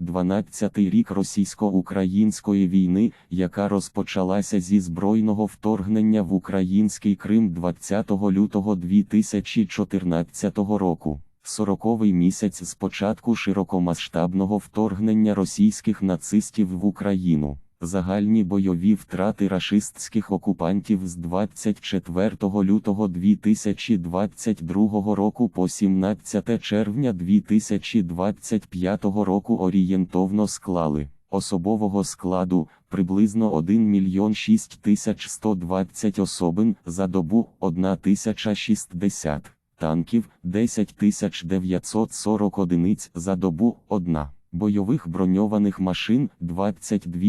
12-й рік російсько-української війни, яка розпочалася зі збройного вторгнення в український Крим 20 лютого 2014 року. Сороковий місяць з початку широкомасштабного вторгнення російських нацистів в Україну. Загальні бойові втрати рашистських окупантів з 24 лютого 2022 року по 17 червня 2025 року орієнтовно склали особового складу приблизно 1 мільйон 6 тисяч 120 особин за добу 1 тисяча 60 танків 10 тисяч 940 одиниць за добу 1. Бойових броньованих машин 22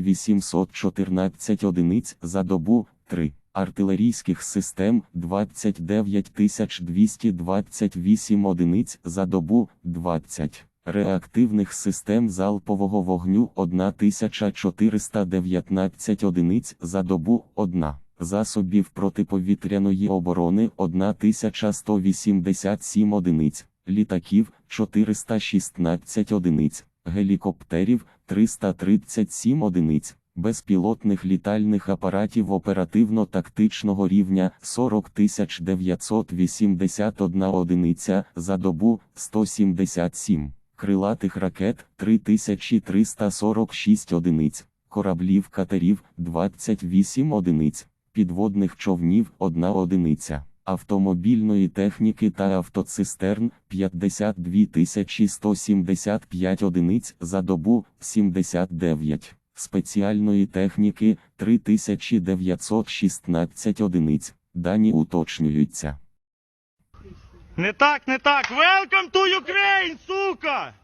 814 одиниць за добу 3. Артилерійських систем 29 228 одиниць за добу 20. Реактивних систем залпового вогню 1419 одиниць за добу 1. Засобів протиповітряної оборони 1187 одиниць, літаків 416 одиниць, гелікоптерів 337 одиниць, безпілотних літальних апаратів оперативно-тактичного рівня 40 981 одиниця за добу 177, крилатих ракет 3346 одиниць, кораблів катерів 28 одиниць підводних човнів 1 одиниця, автомобільної техніки та автоцистерн 52 175 одиниць за добу 79, спеціальної техніки 3916 одиниць. Дані уточнюються. Не так, не так. Welcome to Ukraine, сука!